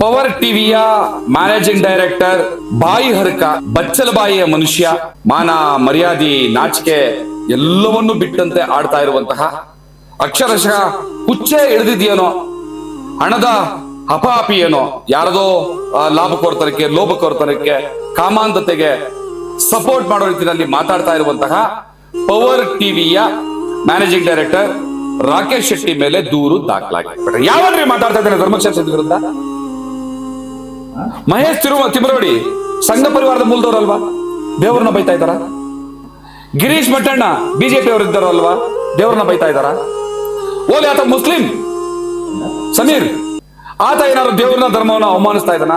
Power ಟಿವಿಯ managing director ಬಾಯಿ ಹರಕ, ಬಚ್ಚಲ ಬಾಯಿಯ ಮನುಷ್ಯ, ಮಾನ, ಮರ್ಯಾದೆ, ನಾಚಿಕೆ ಎಲ್ಲವನ್ನೂ ಬಿಟ್ಟಂತೆ ಆಡ್ತಾ ಇರುವಂತಹ ಅಕ್ಷರಶಃ ಹುಚ್ಚೆ ಹಿಡಿದಿದೆಯೇನೋ, ಹಣದ ಅಪಾಪಿ ಏನೋ ಯಾರದೋ ಲಾಭ ಕೊರ್ತನಕ್ಕೆ ಲೋಭ ಕೊರ್ತನಕ್ಕೆ ಕಾಮಾಂಧತೆಗೆ ಸಪೋರ್ಟ್ ಮಾಡೋ ರೀತಿಯಲ್ಲಿ ಮಾತಾಡ್ತಾ ಇರುವಂತಹ ಪವರ್ ಟಿವಿಯ ಮ್ಯಾನೇಜಿಂಗ್ ಡೈರೆಕ್ಟರ್ ರಾಕೇಶ್ ಶೆಟ್ಟಿ ಮೇಲೆ ದೂರು ದಾಖಲಾಗಿದೆ. ಯಾವನ್ರಿ ಮಾತಾಡ್ತಾ ಇದ್ದಾರೆ ಧರ್ಮಕ್ಷೇತ್ರದ ವಿರುದ್ಧ? ಮಹೇಶ್ ತಿರುವ ತಿಮರೋಡಿ ಸಂಘ ಪರಿವಾರದ ಮೂಲದವರಲ್ವಾ? ದೇವ್ರನ್ನ ಬೈತಾ ಇದ್ದಾರ? ಗಿರೀಶ್ ಮಟ್ಟಣ್ಣ ಬಿಜೆಪಿ ಅವರು ಇದ್ದಾರಲ್ವಾ? ದೇವ್ರನ್ನ ಬೈತಾ ಇದ್ದಾರ? ಓಲಿ ಆತ ಮುಸ್ಲಿಂ? ಸಮೀರ್, ಆತ ಏನಾದ್ರು ದೇವ್ರನ್ನ ಧರ್ಮವನ್ನ ಅವಮಾನಿಸ್ತಾ ಇದ್ದಾನ?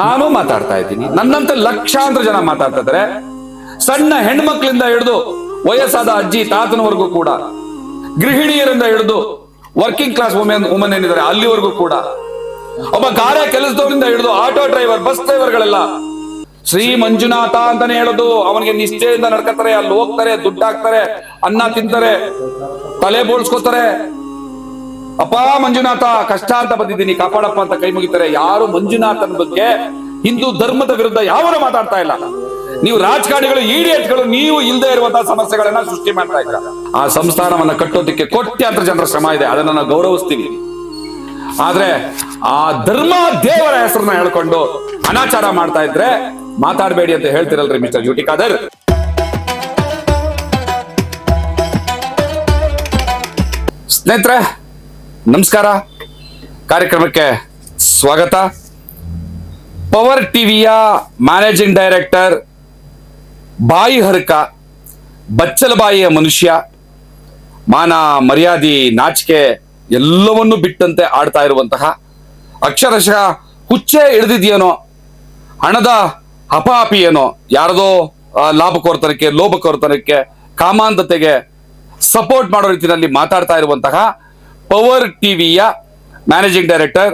ನಾನು ಮಾತಾಡ್ತಾ ಇದ್ದೀನಿ. ನನ್ನಂತ ಲಕ್ಷಾಂತರ ಜನ ಮಾತಾಡ್ತಾ ಇದ್ದಾರೆ. ಸಣ್ಣ ಹೆಣ್ಮಕ್ಳಿಂದ ಹಿಡಿದು ವಯಸ್ಸಾದ ಅಜ್ಜಿ ತಾತನವರೆಗೂ ಕೂಡ ಗೃಹಿಣಿಯರಿಂದ ಹಿಡಿದು ವರ್ಕಿಂಗ್ ಕ್ಲಾಸ್ ವುಮೆನ್ ವುಮೆನ್ ಏನಿದ್ದಾರೆ, ಅಲ್ಲಿವರೆಗೂ ಕೂಡ. ಒಬ್ಬ ಗಾರೆ ಕೆಲಸದವರಿಂದ ಹಿಡಿದು ಆಟೋ ಡ್ರೈವರ್ ಬಸ್ ಡ್ರೈವರ್ಗಳೆಲ್ಲ ಶ್ರೀ ಮಂಜುನಾಥ ಅಂತಾನೆ ಹೇಳೋದು. ಅವನಿಗೆ ನಿಷ್ಠೆಯಿಂದ ನಡ್ಕತಾರೆ ಅಲ್ಲಿ ಹೋಗ್ತಾರೆ, ದುಡ್ಡು ಹಾಕ್ತಾರೆ, ಅನ್ನ ತಿಂತಾರೆ, ತಲೆ ಬೋಳ್ಸ್ಕೋತಾರೆ. ಅಪ್ಪ ಮಂಜುನಾಥ, ಕಷ್ಟ ಅಂತ ಬಂದಿದ್ದೀನಿ, ಕಾಪಾಡಪ್ಪ ಅಂತ ಕೈ ಮುಗಿತಾರೆ. ಯಾರು ಮಂಜುನಾಥನ ಬಗ್ಗೆ ಹಿಂದೂ ಧರ್ಮದ ವಿರುದ್ಧ ಯಾವನು ಮಾತಾಡ್ತಾ ಇಲ್ಲ. ನೀವು ರಾಜಕಾರಣಿಗಳು ಇಡಿಯಟ್ಗಳು ನೀವು ಇಲ್ಲದೆ ಇರುವಂತಹ ಸಮಸ್ಯೆಗಳನ್ನ ಸೃಷ್ಟಿ ಮಾಡ್ತಾ ಇದ್ರ ಆ ಸಂಸ್ಥಾನವನ್ನ ಕಟ್ಟೋದಕ್ಕೆ ಕೋಟ್ಯಾಂತರ ಜನರ ಶ್ರಮ ಇದೆ. ಅದನ್ನ ನಾವು ಗೌರವಿಸ್ತೀವಿ ಆದ್ರೆ ಆ ಧರ್ಮ ದೇವರ ಹೆಸರನ್ನ ಹೇಳ್ಕೊಂಡು ಅನಾಚಾರ ಮಾಡ್ತಾ ಇದ್ರೆ ಮಾತಾಡಬೇಡಿ ಅಂತ ಹೇಳ್ತಿರಲ್ರಿ ಮಿಸ್ಟರ್ ಜ್ಯೂಟಿ ಖಾದರ್. ಸ್ನೇಹಿತರೆ, ನಮಸ್ಕಾರ. ಕಾರ್ಯಕ್ರಮಕ್ಕೆ ಸ್ವಾಗತ. ಪವರ್ ಟಿವಿಯ ಮ್ಯಾನೇಜಿಂಗ್ ಡೈರೆಕ್ಟರ್ ಬಾಯಿ ಹರಕ, ಬಚ್ಚಲ ಬಾಯಿಯ ಮನುಷ್ಯ, ಮಾನ, ಮರ್ಯಾದೆ, ನಾಚಿಕೆ ಎಲ್ಲವನ್ನೂ ಬಿಟ್ಟಂತೆ ಆಡ್ತಾ ಇರುವಂತಹ ಅಕ್ಷರಶಃ ಹುಚ್ಚೆ ಹಿಡಿದಿದೆಯೇನೋ, ಹಣದ ಹಪಾಪಿ ಏನೋ ಯಾರದೋ ಲಾಭ ಲಾಭಕೋರ್ತನಕ್ಕೆ, ಲೋಭಕೋರ್ತನಕ್ಕೆ, ಕಾಮಾಂಧತೆಗೆ ಸಪೋರ್ಟ್ ಮಾಡೋ ರೀತಿಯಲ್ಲಿ ಮಾತಾಡ್ತಾ ಇರುವಂತಹ ಪವರ್ ಟಿವಿಯ ಮ್ಯಾನೇಜಿಂಗ್ ಡೈರೆಕ್ಟರ್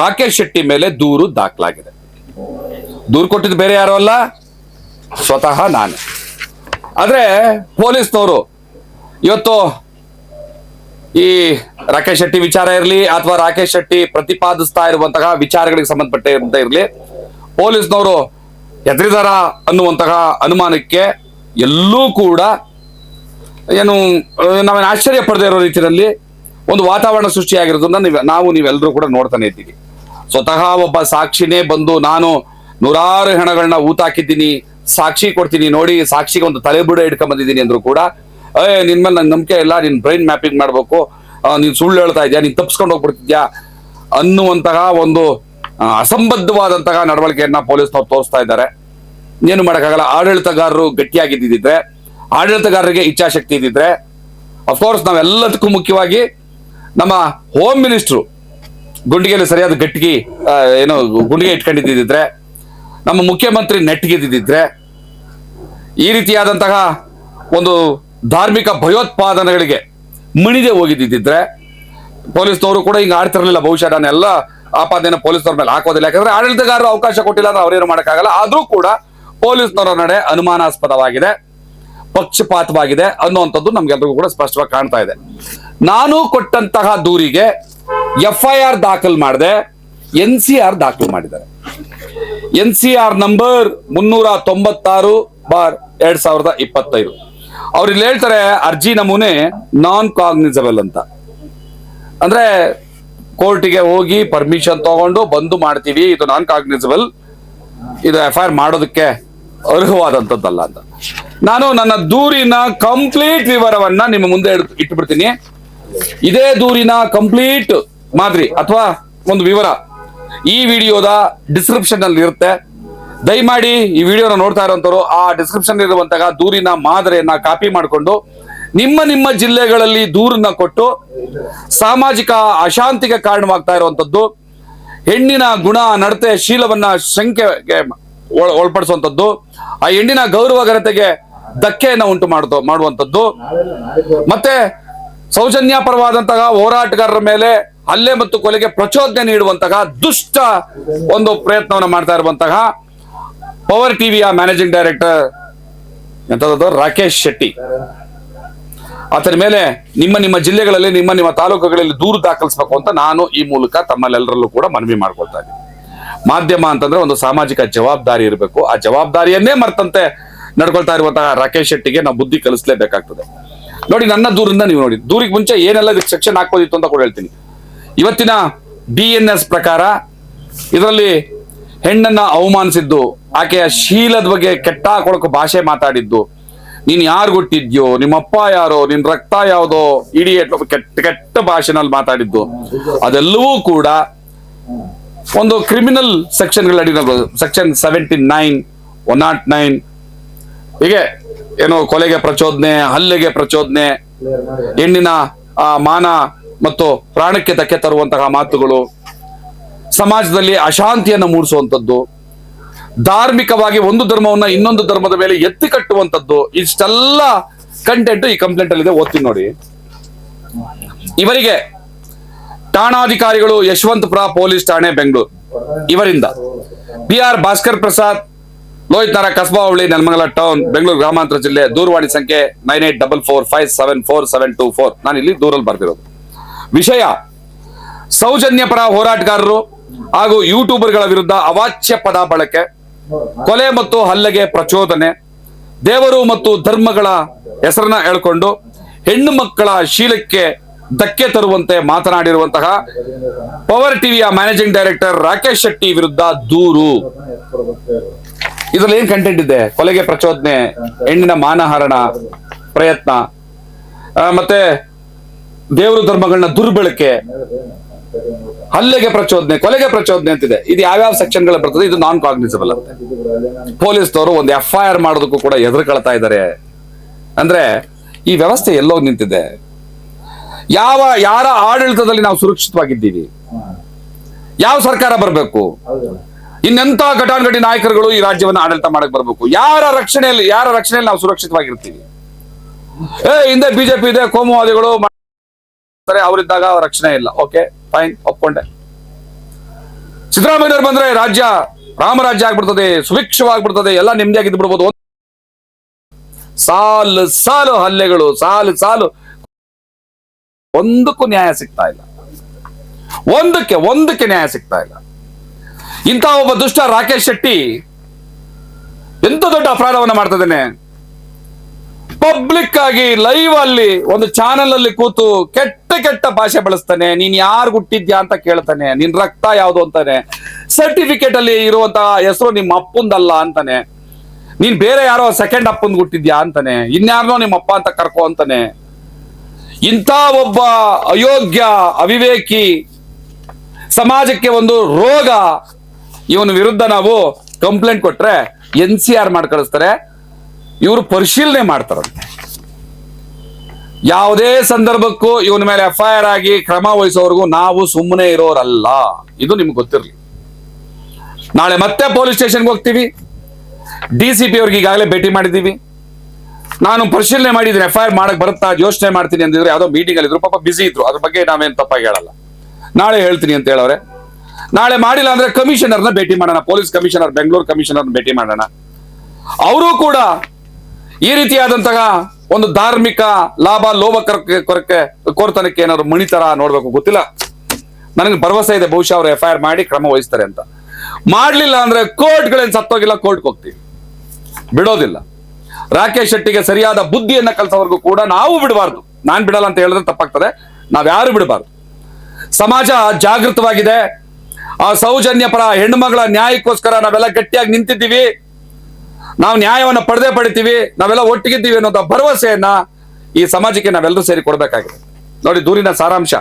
ರಾಕೇಶ್ ಶೆಟ್ಟಿ ಮೇಲೆ ದೂರು ದಾಖಲಾಗಿದೆ. ದೂರು ಕೊಟ್ಟಿದ್ದು ಬೇರೆ ಯಾರು ಅಲ್ಲ? ಸ್ವತಃ ನಾನು. ಆದ್ರೆ ಪೊಲೀಸ್ನವರು, ಇವತ್ತು ಈ ರಾಕೇಶ್ ಶೆಟ್ಟಿ ವಿಚಾರ ಇರಲಿ ಅಥವಾ ರಾಕೇಶ್ ಶೆಟ್ಟಿ ಪ್ರತಿಪಾದಿಸ್ತಾ ಇರುವಂತಹ ವಿಚಾರಗಳಿಗೆ ಸಂಬಂಧಪಟ್ಟ ಇರಲಿ, ಪೊಲೀಸ್ನವರು ಎದುರಿದಾರ ಅನ್ನುವಂತಹ ಅನುಮಾನಕ್ಕೆ ಎಲ್ಲೂ ಕೂಡ ಏನು, ನಾವೇನು ಆಶ್ಚರ್ಯ ಪಡೆದೇ ಇರೋ ರೀತಿಯಲ್ಲಿ ಒಂದು ವಾತಾವರಣ ಸೃಷ್ಟಿಯಾಗಿರೋದನ್ನ ನೀವು, ನಾವು ನೀವೆಲ್ಲರೂ ಕೂಡ ನೋಡ್ತಾನೆ ಇದ್ದೀವಿ. ಸ್ವತಃ ಒಬ್ಬ ಸಾಕ್ಷಿನೇ ಬಂದು ನಾನು ನೂರಾರು ಹೆಣಗಳನ್ನ ಊತಾಕಿದ್ದೀನಿ ಸಾಕ್ಷಿ ಕೊಡ್ತೀನಿ ನೋಡಿ, ಸಾಕ್ಷಿಗೆ ಒಂದು ತಲೆಬುಡ ಇಟ್ಕೊಂಡ್ ಬಂದಿದ್ದೀನಿ ಅಂದ್ರು ಕೂಡ, ಏ, ನಿನ್ ಮೇಲೆ ನಂಗೆ ನಂಬಿಕೆ ಇಲ್ಲ, ನಿನ್ ಬ್ರೈನ್ ಮ್ಯಾಪಿಂಗ್ ಮಾಡ್ಬೇಕು. ನೀನ್ ಸುಳ್ಳು ಹೇಳ್ತಾ ಇದ್ಯಾ, ನೀನ್ ತಪ್ಸ್ಕೊಂಡು ಹೋಗ್ಬಿಡ್ತಿದ್ಯಾ ಅನ್ನುವಂತಹ ಒಂದು ಅಸಂಬದ್ಧವಾದಂತಹ ನಡವಳಿಕೆಯನ್ನ ಪೊಲೀಸ್ನವ್ರು ತೋರಿಸ್ತಾ ಇದ್ದಾರೆ. ಏನು ಮಾಡಕ್ಕಾಗಲ್ಲ, ಆಡಳಿತಗಾರರು ಗಟ್ಟಿಯಾಗಿದ್ದಿದ್ರೆ, ಆಡಳಿತಗಾರರಿಗೆ ಇಚ್ಛಾಶಕ್ತಿ ಇದ್ದಿದ್ರೆ ಅಫ್ಕೋರ್ಸ್ ನಾವೆಲ್ಲದಕ್ಕೂ ಮುಖ್ಯವಾಗಿ ನಮ್ಮ ಹೋಮ್ ಮಿನಿಸ್ಟ್ರು ಗುಂಡಿಗೆಯಲ್ಲಿ ಸರಿಯಾದ ಗಟ್ಟಿಗೆ ಏನು, ಗುಂಡಿಗೆ ಇಟ್ಕೊಂಡಿದ್ದಿದ್ರೆ ನಮ್ಮ ಮುಖ್ಯಮಂತ್ರಿ ನೆಟ್ಟಿಗೆದಿದ್ದರೆ ಈ ರೀತಿಯಾದಂತಹ ಒಂದು ಧಾರ್ಮಿಕ ಭಯೋತ್ಪಾದನೆಗಳಿಗೆ ಮಣಿದೆ ಹೋಗಿದ್ದಿದ್ದರೆ ಪೊಲೀಸ್ನವರು ಕೂಡ ಹಿಂಗೆ ಆಡ್ತಿರಲಿಲ್ಲ. ಬಹುಶಃ ನಾನೆಲ್ಲ ಆಪಾದನೆ ಪೊಲೀಸ್ನವ್ರ ಮೇಲೆ ಹಾಕೋದಿಲ್ಲ. ಯಾಕಂದ್ರೆ ಆಡಳಿತಗಾರರು ಅವಕಾಶ ಕೊಟ್ಟಿಲ್ಲ ಅಂದ್ರೆ ಅವರೇನು ಮಾಡೋಕ್ಕಾಗಲ್ಲ. ಆದರೂ ಕೂಡ ಪೊಲೀಸ್ನವರ ನಡೆ ಅನುಮಾನಾಸ್ಪದವಾಗಿದೆ. ಪಕ್ಷಪಾತವಾಗಿದೆ ಅನ್ನುವಂಥದ್ದು ನಮಗೆಲ್ಲರಿಗೂ ಕೂಡ ಸ್ಪಷ್ಟವಾಗಿ ಕಾಣ್ತಾ ಇದೆ. ನಾನು ಕೊಟ್ಟಂತಹ ದೂರಿಗೆ ಎಫ್ ಐ ಆರ್ ದಾಖಲು ಮಾಡದೆ ಎನ್ ಸಿ ಆರ್ ದಾಖಲು ಮಾಡಿದ್ದಾರೆ. ಎನ್ ಸಿ ಆರ್ ನಂಬರ್ ಮುನ್ನೂರ ತೊಂಬತ್ತಾರು ಬಾರ್ ಎರಡ್ ಸಾವಿರದ ಇಪ್ಪತ್ತೈದು. ಅವ್ರು ಇಲ್ಲಿ ಹೇಳ್ತಾರೆ, ಅರ್ಜಿ ನಮೂನೆ ನಾನ್ ಕಾಗ್ನಿಸಬಲ್ ಅಂತ. ಅಂದ್ರೆ ಕೋರ್ಟಿಗೆ ಹೋಗಿ ಪರ್ಮಿಷನ್ ತಗೊಂಡು ಬಂದು ಮಾಡ್ತೀವಿ, ಇದು ನಾನ್ ಕಾಗ್ನಿಸಬಲ್ ಇದು ಎಫ್ ಐ ಆರ್ ಮಾಡೋದಕ್ಕೆ ಅರ್ಹವಾದಂಥದ್ದಲ್ಲ ಅಂತ. ನಾನು ನನ್ನ ದೂರಿನ ಕಂಪ್ಲೀಟ್ ವಿವರವನ್ನ ನಿಮ್ಮ ಮುಂದೆ ಇಟ್ಬಿಡ್ತೀನಿ. ಇದೇ ದೂರಿನ ಕಂಪ್ಲೀಟ್ ಮಾದರಿ, ಅಥವಾ ಒಂದು ವಿವರ. ಈ ವಿಡಿಯೋದ ಡಿಸ್ಕ್ರಿಪ್ಷನ್ ಅಲ್ಲಿ ಇರುತ್ತೆ. ದಯಮಾಡಿ ಈ ವಿಡಿಯೋನ ನೋಡ್ತಾ ಇರೋಂಥವ್ರು, ಆ ಡಿಸ್ಕ್ರಿಪ್ಷನ್ ಇರುವಂತಹ ದೂರಿನ ಮಾದರಿಯನ್ನ ಕಾಪಿ ಮಾಡಿಕೊಂಡು, ನಿಮ್ಮ ನಿಮ್ಮ ಜಿಲ್ಲೆಗಳಲ್ಲಿ ದೂರನ್ನ ಕೊಟ್ಟು, ಸಾಮಾಜಿಕ ಅಶಾಂತಿಗೆ ಕಾರಣವಾಗ್ತಾ ಇರುವಂತದ್ದು ಹೆಣ್ಣಿನ ಗುಣ, ನಡತೆ, ಶೀಲವನ್ನ ಶಂಕೆಗೆ ಒಳಪಡಿಸುವಂಥದ್ದು, ಆ ಹೆಣ್ಣಿನ ಗೌರವ, ಘನತೆಗೆ ಧಕ್ಕೆಯನ್ನ ಉಂಟು ಮಾಡ ಮಾಡುವಂತದ್ದು ಮತ್ತೆ ಸೌಜನ್ಯಪರವಾದಂತಹ ಹೋರಾಟಗಾರರ ಮೇಲೆ ಹಲ್ಲೆ ಮತ್ತು ಕೊಲೆಗೆ ಪ್ರಚೋದನೆ ನೀಡುವಂತಹ ದುಷ್ಟ ಒಂದು ಪ್ರಯತ್ನವನ್ನು ಮಾಡ್ತಾ ಇರುವಂತಹ ಪವರ್ ಟಿವಿಯ ಮ್ಯಾನೇಜಿಂಗ್ ಡೈರೆಕ್ಟರ್ ಎಂತದ್ದು ರಾಕೇಶ್ ಶೆಟ್ಟಿ. ಅದರ ಮೇಲೆ ನಿಮ್ಮ ನಿಮ್ಮ ಜಿಲ್ಲೆಗಳಲ್ಲಿ ನಿಮ್ಮ ನಿಮ್ಮ ತಾಲೂಕುಗಳಲ್ಲಿ ದೂರು ದಾಖಲಿಸಬೇಕು ಅಂತ ನಾನು ಈ ಮೂಲಕ ತಮ್ಮಲ್ಲೆಲ್ಲರಲ್ಲೂ ಕೂಡ ಮನವಿ ಮಾಡ್ಕೊಳ್ತಾ ಮಾಧ್ಯಮ ಅಂತಂದ್ರೆ ಒಂದು ಸಾಮಾಜಿಕ ಜವಾಬ್ದಾರಿ ಇರಬೇಕು. ಆ ಜವಾಬ್ದಾರಿಯನ್ನೇ ಮರ್ತಂತೆ ನಡ್ಕೊಳ್ತಾ ಇರುವಂತಹ ರಾಕೇಶ್ ಶೆಟ್ಟಿಗೆ ನಾವು ಬುದ್ಧಿ ಕಲಿಸಲೇಬೇಕಾಗ್ತದೆ. ನೋಡಿ ನನ್ನ ದೂರಿಂದ ನೀವು ನೋಡಿ, ದೂರಿಗೆ ಮುಂಚೆ ಏನೆಲ್ಲ ಸೆಕ್ಷನ್ ಹಾಕೋದಿತ್ತು ಅಂತ ಕೂಡ ಹೇಳ್ತೀನಿ. ಇವತ್ತಿನ ಬಿ ಎನ್ ಎಸ್ ಪ್ರಕಾರ ಇದರಲ್ಲಿ ಹೆಣ್ಣನ್ನ ಅವಮಾನಿಸಿದ್ದು, ಆಕೆಯ ಶೀಲದ ಬಗ್ಗೆ ಕೆಟ್ಟ ಕೊಳಕು ಭಾಷೆ ಮಾತಾಡಿದ್ದು. ನೀನ್ ಯಾರು ಹುಟ್ಟಿದ್ಯೋ ನಿಮ್ಮಪ್ಪ ಯಾರೋ, ನಿನ್ ರಕ್ತ ಯಾವುದೋ ಇಡೀ ಕೆಟ್ಟ ಕೆಟ್ಟ ಭಾಷೆನಲ್ಲಿ ಮಾತಾಡಿದ್ದು. ಅದೆಲ್ಲವೂ ಕೂಡ ಒಂದು ಕ್ರಿಮಿನಲ್ ಸೆಕ್ಷನ್ಗಳ ಅಡಿ section seventy nine one not nine ಹೀಗೆ ಏನೋ ಕೊಲೆಗೆ ಪ್ರಚೋದನೆ, ಹಲ್ಲೆಗೆ ಪ್ರಚೋದನೆ, ಹೆಣ್ಣಿನ ಮಾನ ಮತ್ತು ಪ್ರಾಣಕ್ಕೆ ಧಕ್ಕೆ ತರುವಂತಹ ಮಾತುಗಳು ಸಮಾಜದಲ್ಲಿ ಅಶಾಂತಿಯನ್ನು ಮೂಡಿಸುವಂಥದ್ದು, ಧಾರ್ಮಿಕವಾಗಿ ಒಂದು ಧರ್ಮವನ್ನ ಇನ್ನೊಂದು ಧರ್ಮದ ಮೇಲೆ ಎತ್ತಿ ಕಟ್ಟುವಂಥದ್ದು, ಇಷ್ಟೆಲ್ಲ ಕಂಟೆಂಟ್ ಈ ಕಂಪ್ಲೇಂಟ್ ಅಲ್ಲಿ ಇದೆ ಓದ್ತೀನಿ ನೋಡಿ. ಇವರಿಗೆ ಠಾಣಾಧಿಕಾರಿಗಳು ಯಶವಂತಪುರ ಪೊಲೀಸ್ ಠಾಣೆ, ಬೆಂಗಳೂರು. ಇವರಿಂದ ಬಿ ಆರ್ ಭಾಸ್ಕರ್ ಪ್ರಸಾದ್, ಲೋಹಿತ್ ನಾರ ಕಸ್ಬಾ ಹೋಬಳಿ ನೆಲಮಂಗಲ ಟೌನ್, ಬೆಂಗಳೂರು ಗ್ರಾಮಾಂತರ ಜಿಲ್ಲೆ, ದೂರವಾಣಿ ಸಂಖ್ಯೆ nine eight double four five seven four seven two four. ನಾನು ಇಲ್ಲಿ ದೂರಲ್ಲಿ ಬರ್ತಿರೋದು ವಿಷಯ. ಸೌಜನ್ಯ ಪರ ಹೋರಾಟಗಾರರು ಹಾಗೂ ಯೂಟ್ಯೂಬರ್ಗಳ ವಿರುದ್ಧ ಅವಾಚ್ಯ ಪದ ಬಳಕೆ, ಕೊಲೆ ಮತ್ತು ಹಲ್ಲೆಗೆ ಪ್ರಚೋದನೆ, ದೇವರು ಮತ್ತು ಧರ್ಮಗಳ ಹೆಸರನ್ನ ಹೇಳ್ಕೊಂಡು ಹೆಣ್ಣು ಮಕ್ಕಳ ಶೀಲಕ್ಕೆ ಧಕ್ಕೆ ತರುವಂತೆ ಮಾತನಾಡಿರುವಂತಹ ಪವರ್ ಟಿವಿಯ ಮ್ಯಾನೇಜಿಂಗ್ ಡೈರೆಕ್ಟರ್ ರಾಕೇಶ್ ಶೆಟ್ಟಿ ವಿರುದ್ಧ ದೂರು. ಇದ್ರಲ್ಲಿ ಏನ್ ಕಂಟೆಂಟ್ ಇದೆ? ಕೊಲೆಗೆ ಪ್ರಚೋದನೆ, ಹೆಣ್ಣಿನ ಮಾನಹರಣ ಪ್ರಯತ್ನ. ಮತ್ತೆ ದೇವರು ಧರ್ಮಗಳನ್ನ ದುರ್ಬಳಕೆ, ಹಲ್ಲೆಗೆ ಪ್ರಚೋದನೆ, ಕೊಲೆಗೆ ಪ್ರಚೋದನೆ ಅಂತಿದೆ. ಇದು ಯಾವ್ಯಾವ ಸೆಕ್ಷನ್ಗಳ ಬರ್ತದೆ? ಇದು ನಾನ್ ಕಾಗ್ನಿಸಬಲ್ ಅಂತ. ಪೊಲೀಸ್ನವರು ಒಂದು ಎಫ್ ಐ ಆರ್ ಮಾಡೋದಕ್ಕೂ ಕೂಡ ಎದುರುಕೊಳ್ತಾ ಇದ್ದಾರೆ ಅಂದ್ರೆ ಈ ವ್ಯವಸ್ಥೆ ಎಲ್ಲೋಗಿ ನಿಂತಿದೆ. ಯಾವ, ಯಾರ ಆಡಳಿತದಲ್ಲಿ ನಾವು ಸುರಕ್ಷಿತವಾಗಿದ್ದೀವಿ? ಯಾವ ಸರ್ಕಾರ ಬರಬೇಕು? ಇನ್ನೆಂತ ಘಟಾನುಘಟಿ ನಾಯಕರುಗಳು ಈ ರಾಜ್ಯವನ್ನು ಆಡಳಿತ ಮಾಡಕ್ ಬರಬೇಕು? ಯಾರ ರಕ್ಷಣೆಯಲ್ಲಿ ಯಾರ ರಕ್ಷಣೆಯಲ್ಲಿ ನಾವು ಸುರಕ್ಷಿತವಾಗಿರ್ತೀವಿ? ಏ, ಹಿಂದೆ ಬಿಜೆಪಿ ಇದೆ, ಕೋಮುವಾದಿಗಳು ಮಾಡ್ತಾರೆ ಅವರಿದ್ದಾಗ ಅವ್ರ ರಕ್ಷಣೆ ಇಲ್ಲ. Okay fine ಒಪ್ಕೊಂಡೆ. ಸಿದ್ದರಾಮಯ್ಯವ್ರು ಬಂದ್ರೆ ರಾಜ್ಯ ರಾಮರಾಜ್ಯ ಆಗ್ಬಿಡ್ತದೆ, ಸುಭಿಕ್ಷವಾಗ್ಬಿಡ್ತದೆ, ಎಲ್ಲ ನೆಮ್ಮದಿಯಾಗಿದ್ದು ಬಿಡ್ಬೋದು ಸಾಲು ಸಾಲು ಹಲ್ಲೆಗಳು, ಸಾಲು ಸಾಲು. ಒಂದಕ್ಕೂ ನ್ಯಾಯ ಸಿಗ್ತಾ ಇಲ್ಲ. ಒಂದಕ್ಕೆ ಒಂದಕ್ಕೆ ನ್ಯಾಯ ಸಿಗ್ತಾ ಇಲ್ಲ. ಇಂತಹ ಒಬ್ಬ ದುಷ್ಟ ರಾಕೇಶ್ ಶೆಟ್ಟಿ, ಎಂತ ದೊಡ್ಡ ಅಪರಾಧವನ್ನ ಮಾಡ್ತಿದ್ದಾನೆ? ಪಬ್ಲಿಕ್ ಆಗಿ ಲೈವ್ ಅಲ್ಲಿ ಒಂದು ಚಾನೆಲ್ ಅಲ್ಲಿ ಕೂತು ಕೆಟ್ಟ ಕೆಟ್ಟ ಭಾಷೆ ಬಳಸ್ತಾನೆ, ನೀನ್ ಯಾರು ಹುಟ್ಟಿದ್ಯಾ ಅಂತ ಕೇಳ್ತಾನೆ, ನಿನ್ ರಕ್ತ ಯಾವ್ದು ಅಂತಾನೆ ಸರ್ಟಿಫಿಕೇಟ್ ಅಲ್ಲಿ ಇರುವಂತಹ ಹೆಸರು ನಿಮ್ಮ ಅಪ್ಪಂದಲ್ಲ ಅಂತಾನೆ, ನೀನ್ ಬೇರೆ ಯಾರೋ ಸೆಕೆಂಡ್ ಅಪ್ಪಂದ್ ಹುಟ್ಟಿದ್ಯಾ ಅಂತಾನೆ, ಇನ್ಯಾರನೋ ನಿಮ್ಮ ಅಪ್ಪ ಅಂತ ಕರ್ಕೋ ಅಂತಾನೆ, ಇಂಥ ಒಬ್ಬ ಅಯೋಗ್ಯ, ಅವಿವೇಕಿ, ಸಮಾಜಕ್ಕೆ ಒಂದು ರೋಗ, ಇವನ ವಿರುದ್ಧ ನಾವು ಕಂಪ್ಲೇಂಟ್ ಕೊಟ್ರೆ ಎನ್ ಸಿ ಆರ್ ಮಾಡಿ ಕಳಿಸ್ತಾರೆ. ಇವರು ಪರಿಶೀಲನೆ ಮಾಡ್ತಾರಂತೆ ಯಾವುದೇ ಸಂದರ್ಭಕ್ಕೂ ಇವನ ಮೇಲೆ ಎಫ್ ಐ ಆರ್ ಆಗಿ ಕ್ರಮ ವಹಿಸೋರ್ಗೂ ನಾವು ಸುಮ್ಮನೆ ಇರೋರಲ್ಲ. ಇದು ನಿಮ್ಗೆ ಗೊತ್ತಿರಲಿ. ನಾಳೆ ಮತ್ತೆ ಪೊಲೀಸ್ ಸ್ಟೇಷನ್ಗೆ ಹೋಗ್ತೀವಿ. ಡಿ ಸಿ ಪಿ ಅವ್ರಿಗೆ ಈಗಾಗಲೇ ಭೇಟಿ ಮಾಡಿದ್ದೀವಿ. ನಾನು ಪರಿಶೀಲನೆ ಮಾಡಿದ್ದೀನಿ ಎಫ್ ಐ ಆರ್ ಮಾಡಕ್ ಬರುತ್ತಾ ಯೋಚನೆ ಮಾಡ್ತೀನಿ ಅಂದಿದ್ರೆ ಯಾವುದೋ ಮೀಟಿಂಗ್ ಅಲ್ಲಿ ಇದ್ರು, ಪಾಪ ಬಿಸಿ ಇದ್ರು. ಅದ್ರ ಬಗ್ಗೆ ನಾವೇನು ತಪ್ಪಾಗಿ ಹೇಳಲ್ಲ. ನಾಳೆ ಹೇಳ್ತೀನಿ ಅಂತ ಹೇಳವ್ರೆ. ನಾಳೆ ಮಾಡಿಲ್ಲ ಅಂದ್ರೆ ಕಮಿಷನರ್ನ ಭೇಟಿ ಮಾಡೋಣ ಪೊಲೀಸ್ ಕಮಿಷನರ್ ಬೆಂಗಳೂರು ಕಮಿಷನರ್ನ ಭೇಟಿ ಮಾಡೋಣ. ಅವರು ಕೂಡ ಈ ರೀತಿಯಾದಂತಹ ಒಂದು ಧಾರ್ಮಿಕ ಲಾಭ ಲೋಭ ಕೊರಕೆ ಕೋರ್ತನಕ್ಕೆ ಏನಾದ್ರು ಮಣಿತರ ನೋಡ್ಬೇಕು ಗೊತ್ತಿಲ್ಲ? ನನಗೆ ಭರವಸೆ ಇದೆ, ಬಹುಶಃ ಅವರು ಎಫ್ ಐ ಆರ್ ಮಾಡಿ ಕ್ರಮ ವಹಿಸ್ತಾರೆ ಅಂತ. ಮಾಡ್ಲಿಲ್ಲ ಅಂದ್ರೆ ಕೋರ್ಟ್ಗಳೇನ್ ಸತ್ತೋಗಿಲ್ಲ, ಕೋರ್ಟ್ಗೆ ಹೋಗ್ತೀವಿ. ಬಿಡೋದಿಲ್ಲ. ರಾಕೇಶ್ ಶೆಟ್ಟಿಗೆ ಸರಿಯಾದ ಬುದ್ಧಿಯನ್ನ ಕಲಿಸೋವರೆಗೂ ಕೂಡ ನಾವು ಬಿಡಬಾರ್ದು. ನಾನ್ ಬಿಡಲ್ಲ ಅಂತ ಹೇಳಿದ್ರೆ ತಪ್ಪಾಗ್ತದೆ. ನಾವ್ಯಾರು ಬಿಡಬಾರ್ದು. ಸಮಾಜ ಜಾಗೃತವಾಗಿದೆ. ಆ ಸೌಜನ್ಯ ಪರ ಹೆಣ್ಮಗಳ ನ್ಯಾಯಕ್ಕೋಸ್ಕರ ನಾವೆಲ್ಲ ಗಟ್ಟಿಯಾಗಿ ನಿಂತಿದ್ದೀವಿ. ನಾವು ನ್ಯಾಯವನ್ನು ಪಡೆದೇ ಪಡಿತೀವಿ, ನಾವೆಲ್ಲ ಒಟ್ಟಿಗಿದ್ದೀವಿ ಅನ್ನೋದ ಭರವಸೆಯನ್ನ ಈ ಸಮಾಜಕ್ಕೆ ನಾವೆಲ್ಲರೂ ಸೇರಿ ಕೊಡಬೇಕಾಗಿದೆ. ನೋಡಿ, ದೂರಿನ ಸಾರಾಂಶ.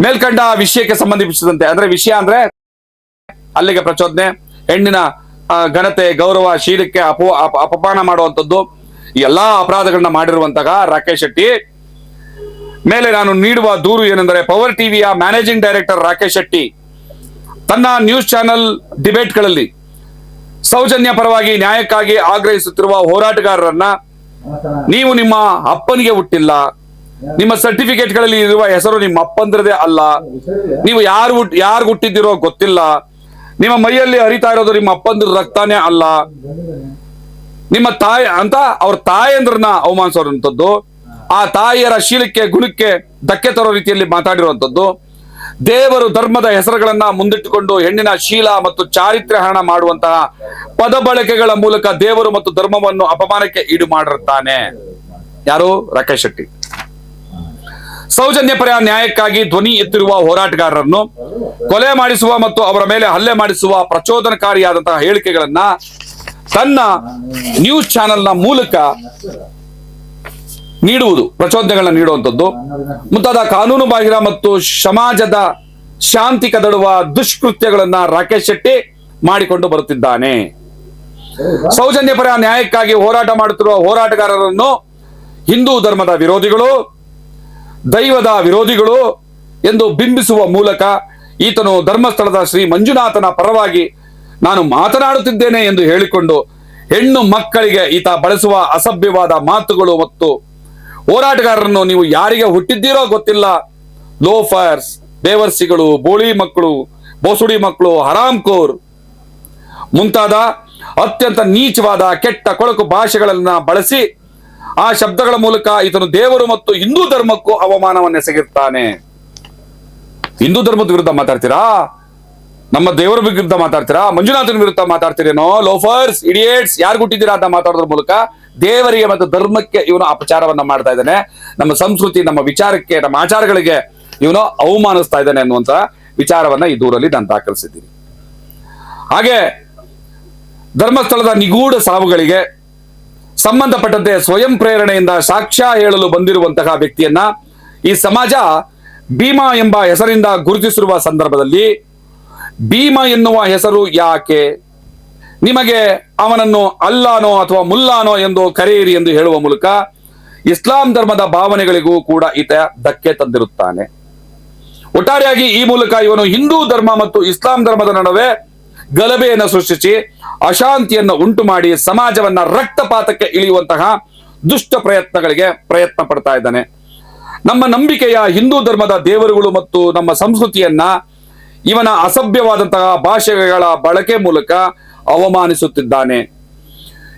ಮೇಲ್ಕಂಡ ವಿಷಯಕ್ಕೆ ಸಂಬಂಧಿಸಿದಂತೆ, ಅಂದ್ರೆ ವಿಷಯ ಅಂದ್ರೆ ಅಲ್ಲಿಗೆ ಪ್ರಚೋದನೆ, ಹೆಣ್ಣಿನ ಘನತೆ, ಗೌರವ, ಶೀಲಕ್ಕೆ ಅಪ- ಅಪಮಾನ ಮಾಡುವಂಥದ್ದು ಎಲ್ಲಾ ಅಪರಾಧಗಳನ್ನ ಮಾಡಿರುವಂತಹ ರಾಕೇಶ್ ಶೆಟ್ಟಿ. ಮೇಲೆ ನಾನು ನೀಡುವ ದೂರು ಏನೆಂದರೆ, ಪವರ್ ಟಿವಿಯ ಮ್ಯಾನೇಜಿಂಗ್ ಡೈರೆಕ್ಟರ್ ರಾಕೇಶ್ ಶೆಟ್ಟಿ. ತನ್ನ ನ್ಯೂಸ್ ಚಾನೆಲ್ ಡಿಬೇಟ್ಗಳಲ್ಲಿ ಸೌಜನ್ಯ ಪರವಾಗಿ ನ್ಯಾಯಕ್ಕಾಗಿ ಆಗ್ರಹಿಸುತ್ತಿರುವ ಹೋರಾಟಗಾರರನ್ನ ನೀವು ನಿಮ್ಮ ಅಪ್ಪನಿಗೆ ಹುಟ್ಟಿಲ್ಲ. ನಿಮ್ಮ ಸರ್ಟಿಫಿಕೇಟ್ಗಳಲ್ಲಿ ಇರುವ ಹೆಸರು ನಿಮ್ಮ ಅಪ್ಪಂದ್ರದೇ ಅಲ್ಲ. ನೀವು ಯಾರು ಯಾರು ಹುಟ್ಟಿದ್ದೀರೋ ಗೊತ್ತಿಲ್ಲ. ನಿಮ್ಮ ಮೈಯಲ್ಲಿ ಹರಿತಾ ಇರೋದು ನಿಮ್ಮ ಅಪ್ಪಂದ್ರ ರಕ್ತಾನೇ ಅಲ್ಲ. ನಿಮ್ಮ ತಾಯಿ ಅಂತ ಅವ್ರ ತಾಯಂದ್ರನ್ನ ಅವಮಾನಿಸೋರಂಥದ್ದು ಆ ತಾಯಿಯರ ಶೀಲಕ್ಕೆ ಗುಣಕ್ಕೆ ಧಕ್ಕೆ ತರೋ ರೀತಿಯಲ್ಲಿ ಮಾತಾಡಿರುವಂತದ್ದು ದೇವರು ಧರ್ಮದ ಹೆಸರುಗಳನ್ನ ಮುಂದಿಟ್ಟುಕೊಂಡು ಹೆಣ್ಣಿನ ಶೀಲ ಮತ್ತು ಚಾರಿತ್ರ್ಯ ಹರಣ ಮಾಡುವಂತಹ ಪದ ಬಳಕೆಗಳ ಮೂಲಕ ದೇವರು ಮತ್ತು ಧರ್ಮವನ್ನು ಅಪಮಾನಕ್ಕೆ ಈಡು ಮಾಡಿರುತ್ತಾನೆ. ಯಾರು? ರಾಕೇಶ್ ಶೆಟ್ಟಿ. ಸೌಜನ್ಯ ಪರ ನ್ಯಾಯಕ್ಕಾಗಿ ಧ್ವನಿ ಎತ್ತಿರುವ ಹೋರಾಟಗಾರರನ್ನು ಕೊಲೆ ಮಾಡಿಸುವ ಮತ್ತು ಅವರ ಮೇಲೆ ಹಲ್ಲೆ ಮಾಡಿಸುವ ಪ್ರಚೋದನಕಾರಿಯಾದಂತಹ ಹೇಳಿಕೆಗಳನ್ನ ತನ್ನ ನ್ಯೂಸ್ ಚಾನೆಲ್ನ ಮೂಲಕ ನೀಡುವುದು, ಪ್ರಚೋದನೆಗಳನ್ನ ನೀಡುವಂಥದ್ದು. ಮುಂತಾದ ಕಾನೂನು ಬಾಹಿರ ಮತ್ತು ಸಮಾಜದ ಶಾಂತಿ ಕದಡುವ ದುಷ್ಕೃತ್ಯಗಳನ್ನ ರಾಕೇಶ್ ಶೆಟ್ಟಿ ಮಾಡಿಕೊಂಡು ಬರುತ್ತಿದ್ದಾನೆ. ಸೌಜನ್ಯ ಪರ ನ್ಯಾಯಕ್ಕಾಗಿ ಹೋರಾಟ ಮಾಡುತ್ತಿರುವ ಹೋರಾಟಗಾರರನ್ನು ಹಿಂದೂ ಧರ್ಮದ ವಿರೋಧಿಗಳು, ದೈವದ ವಿರೋಧಿಗಳು ಎಂದು ಬಿಂಬಿಸುವ ಮೂಲಕ ಈತನು ಧರ್ಮಸ್ಥಳದ ಶ್ರೀ ಮಂಜುನಾಥನ ಪರವಾಗಿ ನಾನು ಮಾತನಾಡುತ್ತಿದ್ದೇನೆ ಎಂದು ಹೇಳಿಕೊಂಡು ಹೆಣ್ಣು ಮಕ್ಕಳಿಗೆ ಈತ ಬಳಸುವ ಅಸಭ್ಯವಾದ ಮಾತುಗಳು ಮತ್ತು ಹೋರಾಟಗಾರರನ್ನು ನೀವು ಯಾರಿಗೆ ಹುಟ್ಟಿದ್ದೀರೋ ಗೊತ್ತಿಲ್ಲ. ಲೋಫರ್ಸ್, ದೇವರ್ಸಿಗಳು, ಬೋಳಿ ಮಕ್ಕಳು, ಬೋಸುಡಿ ಮಕ್ಕಳು, ಹರಾಮ್ಕೋರ್ ಮುಂತಾದ ಅತ್ಯಂತ ನೀಚವಾದ, ಕೆಟ್ಟ, ಕೊಳಕು ಭಾಷೆಗಳನ್ನ ಬಳಸಿ ಆ ಶಬ್ದಗಳ ಮೂಲಕ ಇದನ್ನು ದೇವರು ಮತ್ತು ಹಿಂದೂ ಧರ್ಮಕ್ಕೂ ಅವಮಾನವನ್ನೆಸಗಿರ್ತಾನೆ. ಹಿಂದೂ ಧರ್ಮದ ವಿರುದ್ಧ ಮಾತಾಡ್ತೀರಾ? ನಮ್ಮ ದೇವರ ವಿರುದ್ಧ ಮಾತಾಡ್ತೀರಾ? ಮಂಜುನಾಥನ ವಿರುದ್ಧ ಮಾತಾಡ್ತೀರೇನೋ? ಲೋಫರ್ಸ್, ಇಡಿಯೇಟ್ಸ್, ಯಾರು ಹುಟ್ಟಿದ್ದೀರಾ ಅಂತ ಮಾತಾಡೋದ್ರ ಮೂಲಕ ದೇವರಿಗೆ ಮತ್ತು ಧರ್ಮಕ್ಕೆ ಇವನು ಅಪಚಾರವನ್ನ ಮಾಡ್ತಾ ಇದ್ದಾನೆ. ನಮ್ಮ ಸಂಸ್ಕೃತಿ, ನಮ್ಮ ವಿಚಾರಕ್ಕೆ, ನಮ್ಮ ಆಚಾರಗಳಿಗೆ ಇವನು ಅವಮಾನಿಸ್ತಾ ಇದ್ದಾನೆ ಅನ್ನುವಂತ ವಿಚಾರವನ್ನ ಈ ದೂರಲ್ಲಿ ನಾನು ದಾಖಲಿಸಿದ್ದೀನಿ. ಹಾಗೆ ಧರ್ಮಸ್ಥಳದ ನಿಗೂಢ ಸಾವುಗಳಿಗೆ ಸಂಬಂಧಪಟ್ಟಂತೆ ಸ್ವಯಂ ಪ್ರೇರಣೆಯಿಂದ ಸಾಕ್ಷ್ಯ ಹೇಳಲು ಬಂದಿರುವಂತಹ ವ್ಯಕ್ತಿಯನ್ನ ಈ ಸಮಾಜ ಭೀಮಾ ಎಂಬ ಹೆಸರಿಂದ ಗುರುತಿಸಿರುವ ಸಂದರ್ಭದಲ್ಲಿ ಭೀಮ ಎನ್ನುವ ಹೆಸರು ಯಾಕೆ? ನಿಮಗೆ ಅವನನ್ನು ಅಲ್ಲಾನೋ ಅಥವಾ ಮುಲ್ಲಾನೋ ಎಂದು ಕರೆಯಿರಿ ಎಂದು ಹೇಳುವ ಮೂಲಕ ಇಸ್ಲಾಂ ಧರ್ಮದ ಭಾವನೆಗಳಿಗೂ ಕೂಡ ಈತ ಧಕ್ಕೆ ತಂದಿರುತ್ತಾನೆ. ಒಟ್ಟಾರೆಯಾಗಿ ಈ ಮೂಲಕ ಇವನು ಹಿಂದೂ ಧರ್ಮ ಮತ್ತು ಇಸ್ಲಾಂ ಧರ್ಮದ ನಡುವೆ ಗಲಭೆಯನ್ನು ಸೃಷ್ಟಿಸಿ ಅಶಾಂತಿಯನ್ನು ಉಂಟು ಮಾಡಿ ಸಮಾಜವನ್ನ ರಕ್ತಪಾತಕ್ಕೆ ಇಳಿಯುವಂತಹ ದುಷ್ಟ ಪ್ರಯತ್ನಗಳಿಗೆ ಪ್ರಯತ್ನ ಪಡ್ತಾ ಇದ್ದಾನೆ. ನಮ್ಮ ನಂಬಿಕೆಯ ಹಿಂದೂ ಧರ್ಮದ ದೇವರುಗಳು ಮತ್ತು ನಮ್ಮ ಸಂಸ್ಕೃತಿಯನ್ನ ಇವನ ಅಸಭ್ಯವಾದಂತಹ ಭಾಷೆಗಳ ಬಳಕೆ ಮೂಲಕ ಅವಮಾನಿಸುತ್ತಿದ್ದಾನೆ.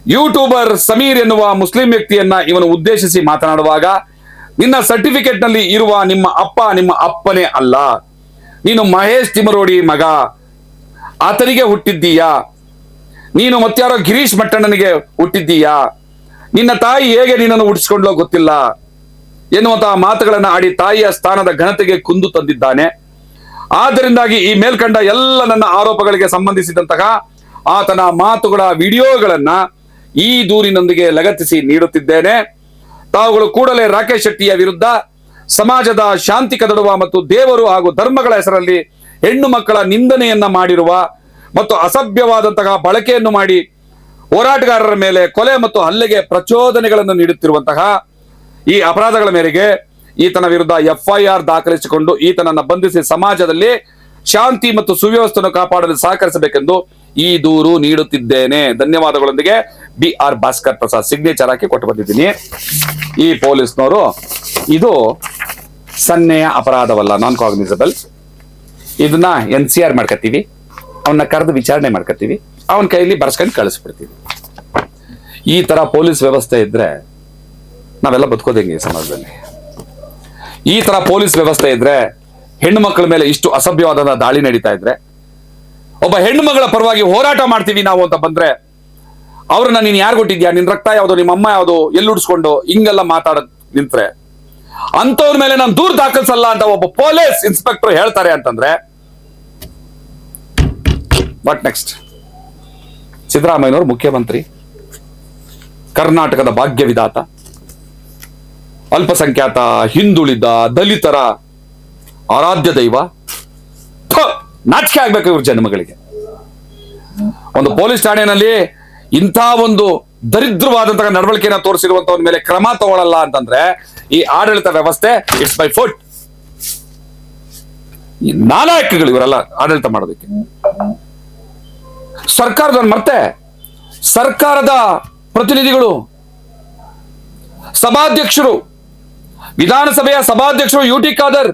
ಯೂಟ್ಯೂಬರ್ ಸಮೀರ್ ಎನ್ನುವ ಮುಸ್ಲಿಂ ವ್ಯಕ್ತಿಯನ್ನ ಇವನು ಉದ್ದೇಶಿಸಿ ಮಾತನಾಡುವಾಗ, ನಿನ್ನ ಸರ್ಟಿಫಿಕೇಟ್ನಲ್ಲಿ ಇರುವ ನಿಮ್ಮ ಅಪ್ಪ ನಿಮ್ಮ ಅಪ್ಪನೇ ಅಲ್ಲ. ನೀನು ಮಹೇಶ್ ತಿಮರೋಡಿ ಮಗ. ಆತನಿಗೆ ಹುಟ್ಟಿದ್ದೀಯಾ? ನೀನು ಮತ್ತಾರೋ ಗಿರೀಶ್ ಮಟ್ಟಣ್ಣನಿಗೆ ಹುಟ್ಟಿದ್ದೀಯಾ? ನಿನ್ನ ತಾಯಿ ಹೇಗೆ ನಿನ್ನನ್ನು ಹುಟ್ಟಿಸ್ಕೊಂಡ್ಲೋ ಗೊತ್ತಿಲ್ಲ. ಎನ್ನುವಂತಹ ಮಾತುಗಳನ್ನು ಆಡಿ ತಾಯಿಯ ಸ್ಥಾನದ ಘನತೆಗೆ ಕುಂದು ತಂದಿದ್ದಾನೆ. ಆದ್ದರಿಂದಾಗಿ ಈ ಮೇಲ್ಕಂಡ ಎಲ್ಲ ನನ್ನ ಆರೋಪಗಳಿಗೆ ಸಂಬಂಧಿಸಿದಂತಹ ಆತನ ಮಾತುಗಳ ವಿಡಿಯೋಗಳನ್ನ ಈ ದೂರಿನೊಂದಿಗೆ ಲಗತ್ತಿಸಿ ನೀಡುತ್ತಿದ್ದೇನೆ. ತಾವುಗಳು ಕೂಡಲೇ ರಾಕೇಶ್ ಶೆಟ್ಟಿಯ ವಿರುದ್ಧ ಸಮಾಜದ ಶಾಂತಿ ಕದಡುವ ಮತ್ತು ದೇವರು ಹಾಗೂ ಧರ್ಮಗಳ ಹೆಸರಲ್ಲಿ ಹೆಣ್ಣು ಮಕ್ಕಳ ನಿಂದನೆಯನ್ನ ಮಾಡಿರುವ ಮತ್ತು ಅಸಭ್ಯವಾದಂತಹ ಬಳಕೆಯನ್ನು ಮಾಡಿ ಹೋರಾಟಗಾರರ ಮೇಲೆ ಕೊಲೆ ಮತ್ತು ಹಲ್ಲೆಗೆ ಪ್ರಚೋದನೆಗಳನ್ನು ನೀಡುತ್ತಿರುವಂತಹ ಈ ಅಪರಾಧಗಳ ಮೇರೆಗೆ ಈತನ ವಿರುದ್ಧ ಎಫ್ಐಆರ್ ದಾಖಲಿಸಿಕೊಂಡು ಈತನನ್ನ ಬಂಧಿಸಿ ಸಮಾಜದಲ್ಲಿ ಶಾಂತಿ ಮತ್ತು ಸುವ್ಯವಸ್ಥೆಯನ್ನು ಕಾಪಾಡಲು ಸಹಕರಿಸಬೇಕೆಂದು ಈ ದೂರು ನೀಡುತ್ತಿದ್ದೇನೆ. ಧನ್ಯವಾದಗಳೊಂದಿಗೆ B R Bhaskar Prasad signature ಹಾಕಿ ಕೊಟ್ಟು ಬಂದಿದ್ದೀನಿ. ಈ ಪೊಲೀಸ್ನವರು ಇದು ಸನ್ನೆಯ ಅಪರಾಧವಲ್ಲ ನಾನ್ ಕಾಗ್ನಿಸಬಲ್ ಇದನ್ನ ಎನ್ ಸಿ ಆರ್ ಮಾಡ್ಕತ್ತೀವಿ. ಅವನ್ನ ಕರೆದು ವಿಚಾರಣೆ ಮಾಡ್ಕತ್ತೀವಿ. ಅವನ ಕೈಯಲ್ಲಿ ಬರ್ಸ್ಕೊಂಡು ಕಳಿಸ್ಬಿಡ್ತೀವಿ. ಈ ತರ ಪೊಲೀಸ್ ವ್ಯವಸ್ಥೆ ಇದ್ರೆ ನಾವೆಲ್ಲ ಬದುಕೋದು ಹೆಂಗೆ ಈ ಸಮಾಜದಲ್ಲಿ? ಈ ತರ ಪೊಲೀಸ್ ವ್ಯವಸ್ಥೆ ಇದ್ರೆ ಹೆಣ್ಣು ಮಕ್ಕಳ ಮೇಲೆ ಇಷ್ಟು ಅಸಭ್ಯವಾದ ದಾಳಿ ನಡೀತಾ ಇದ್ರೆ, ಒಬ್ಬ ಹೆಣ್ಣು ಮಗಳ ಪರವಾಗಿ ಹೋರಾಟ ಮಾಡ್ತೀವಿ ನಾವು ಅಂತ ಬಂದ್ರೆ, ಅವ್ರನ್ನ ನೀನ್ ಯಾರು ಕೊಟ್ಟಿದ್ಯಾ? ನಿನ್ ರಕ್ತ ಯಾವ್ದು? ನಿಮ್ಮ ಅಮ್ಮ ಯಾವ್ದು? ಎಲ್ಲಿ ಉಡ್ಸ್ಕೊಂಡು? ಹಿಂಗೆಲ್ಲ ಮಾತಾಡ ನಿಂತ್ರೆ ಅಂತವ್ರ ಮೇಲೆ ನಾನು ದೂರ್ ದಾಖಲಿಸಲ್ಲ ಅಂತ ಒಬ್ಬ ಪೊಲೀಸ್ ಇನ್ಸ್ಪೆಕ್ಟರ್ ಹೇಳ್ತಾರೆ ಅಂತಂದ್ರೆ ವಾಟ್ ನೆಕ್ಸ್ಟ್ ಸಿದ್ದರಾಮಯ್ಯನವರು ಮುಖ್ಯಮಂತ್ರಿ, ಕರ್ನಾಟಕದ ಭಾಗ್ಯ ವಿಧಾತ ಅಲ್ಪಸಂಖ್ಯಾತ, ಹಿಂದುಳಿದ, ದಲಿತರ, ಆರಾಧ್ಯ ದೈವ. ನಾಚಿಕೆ ಆಗ್ಬೇಕು ಇವ್ರ ಜನ್ಮಗಳಿಗೆ. ಒಂದು ಪೊಲೀಸ್ ಠಾಣೆಯಲ್ಲಿ ಇಂಥ ಒಂದು ದರಿದ್ರವಾದಂತಹ ನಡವಳಿಕೆನ ತೋರಿಸಿರುವಂತವನ ಮೇಲೆ ಕ್ರಮ ತಗೊಳ್ಳಲ್ಲ ಅಂತಂದ್ರೆ ಈ ಆಡಳಿತ ವ್ಯವಸ್ಥೆ ಇಟ್ಸ್ ಬೈ ಫುಟ್ ನಾಲಾಯಕಗಳು ಇವರೆಲ್ಲ ಆಡಳಿತ ಮಾಡೋದಕ್ಕೆ. ಸರ್ಕಾರದ ಮತ್ತೆ ಸರ್ಕಾರದ ಪ್ರತಿನಿಧಿಗಳು, ಸಭಾಧ್ಯಕ್ಷರು ವಿಧಾನಸಭೆಯ ಸಭಾಧ್ಯಕ್ಷರು ಯು ಟಿ ಖಾದರ್